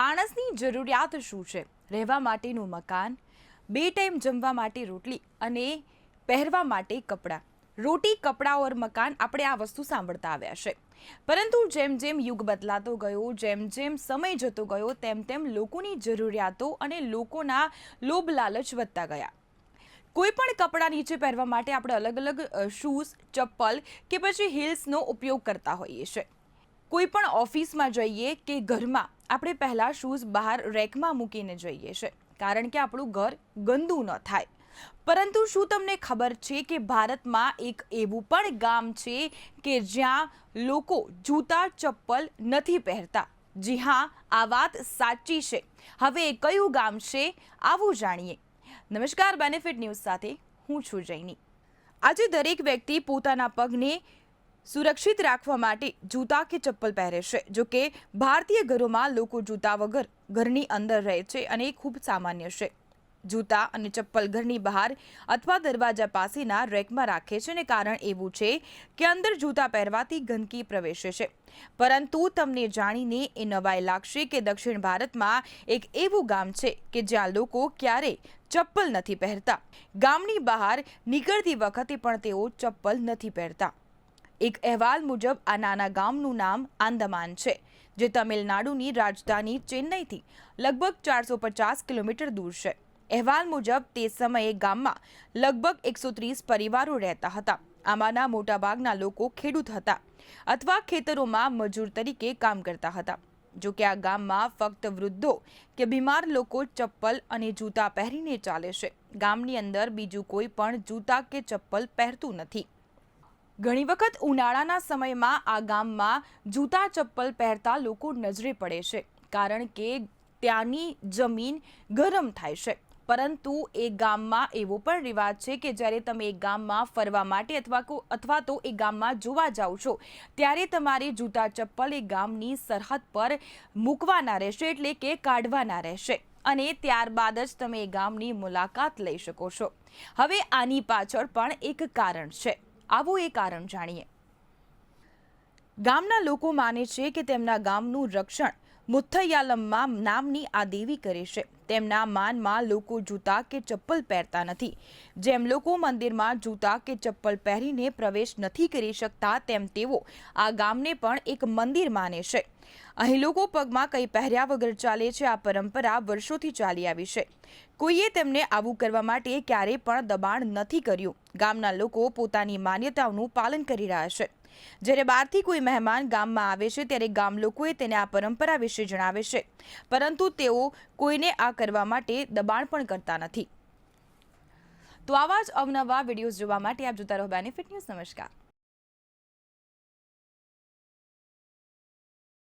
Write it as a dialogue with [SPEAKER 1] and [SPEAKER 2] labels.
[SPEAKER 1] માણસની જરૂરિયાત શું છે? રહેવા માટેનું મકાન, બે ટાઈમ જમવા માટે રોટલી અને પહેરવા માટે કપડાં. રોટી, કપડાં ઓર મકાન આપણે આ વસ્તુ સાંભળતા આવ્યા છે. પરંતુ જેમ જેમ યુગ બદલાતો ગયો, જેમ જેમ સમય જતો ગયો, તેમ તેમ લોકોની જરૂરિયાતો અને લોકોના લોભ લાલચ વધતા ગયા. કોઈ પણ કપડાં નીચે પહેરવા માટે આપણે અલગ અલગ શૂઝ ચપ્પલ કે પછી હિલ્સનો ઉપયોગ કરતા હોઈએ છીએ. કોઈ પણ ઓફિસમાં જઈએ કે ઘરમાં, આપણે પહેલાં શૂઝ બહાર રેકમાં મૂકીને જઈએ છે કારણ કે આપણું ઘર ગંદુ ન થાય. પરંતુ શું તમને ખબર છે કે ભારતમાં એક એવું પણ ગામ છે કે જ્યાં લોકો જૂતા ચપ્પલ નથી પહેરતા? જી હા, આ વાત સાચી છે. હવે કયું ગામ છે, આવું જાણીએ. નમસ્કાર બેનિફિટ ન્યૂઝ સાથે હું છું જૈની. આજે દરેક વ્યક્તિ પોતાના પગને સુરક્ષિત રાખવા માટે જૂતા કે ચપ્પલ પહેરે છે જો કે ભારતીય ઘરોમાં લોકો જૂતા વગર ઘરની અંદર રહે છે અને એ ખૂબ સામાન્ય છે. જૂતા અને ચપ્પલ ઘરની બહાર અથવા દરવાજા પાસેના રેકમાં રાખે છે અને કારણ એવું છે કે અંદર જૂતા પહેરવાથી ગંદકી પ્રવેશે છે. પરંતુ તમને જાણીને એ નવાઈ લાગશે કે દક્ષિણ ભારતમાં એક એવું ગામ છે કે જ્યાં લોકો ક્યારેય ચપ્પલ નથી પહેરતા. ગામની બહાર નીકળતી વખતે પણ તેઓ ચપ્પલ નથી પહેરતા. એક અહેવાલ મુજબ આ નાના ગામનું નામ આંદામાન છે, જે તમિલનાડુની રાજધાની ચેન્નઈથી લગભગ ચારસો પચાસ કિલોમીટર દૂર છે. અહેવાલ મુજબ તે સમયે ગામમાં લગભગ એકસો ત્રીસ પરિવારો રહેતા હતા. આમાંના મોટાભાગના લોકો ખેડૂત હતા અથવા ખેતરોમાં મજૂર તરીકે કામ કરતા હતા. જો કે આ ગામમાં ફક્ત વૃદ્ધો કે બીમાર લોકો ચપ્પલ અને જૂતા પહેરીને ચાલે છે. ગામની અંદર બીજું કોઈ પણ જૂતા કે ચપ્પલ પહેરતું નથી. ઘણી વખત ઉનાળાના સમયમાં આ ગામમાં જૂતા ચપ્પલ પહેરતા લોકો નજરે પડે છે, કારણ કે ત્યાંની જમીન ગરમ થાય છે. પરંતુ એ ગામમાં એવો પણ રિવાજ છે કે જ્યારે તમે એ ગામમાં ફરવા માટે અથવા અથવા તો એ ગામમાં જોવા જાઓ છો, ત્યારે તમારે જૂતા ચપ્પલ એ ગામની સરહદ પર મૂકવાના રહેશે એટલે કે કાઢવાના રહેશે અને ત્યારબાદ જ તમે એ ગામની મુલાકાત લઈ શકો છો. હવે આની પાછળ પણ એક કારણ છે. આવું એ કારણ જાણીએ. ગામના લોકો માને છે કે તેમના ગામનું રક્ષણ મુથૈયાલમ્મા નામની આ દેવી કરે છે. તેમના માનમાં લોકો જૂતા કે ચપ્પલ પહેરતા નથી. જેમ લોકો મંદિરમાં જૂતા કે ચપ્પલ પહેરીને પ્રવેશ નથી કરી શકતા, તેમ તેઓ આ ગામને પણ એક મંદિર માને છે. અહીં લોકો પગમાં કંઈ પહેર્યા વગર ચાલે છે, આ પરંપરા વર્ષોથી ચાલી આવી છે. કોઈએ તેમને આવું કરવા માટે ક્યારેય પણ દબાણ નથી કર્યું. ગામના લોકો પોતાની માન્યતાઓનું પાલન કરી રહ્યા છે. જ્યારે બહારથી કોઈ મહેમાન ગામમાં આવે છે, ત્યારે ગામ લોકોએ તેને આ પરંપરા વિશે જણાવે છે. પરંતુ તેઓ કોઈને આ કરવા માટે દબાણ પણ કરતા નથી. તો આવા જ અવનવા વિડીયોઝ જોવા માટે આપ જોતા રહો બેનિફિટ ન્યૂઝ નમસ્કાર.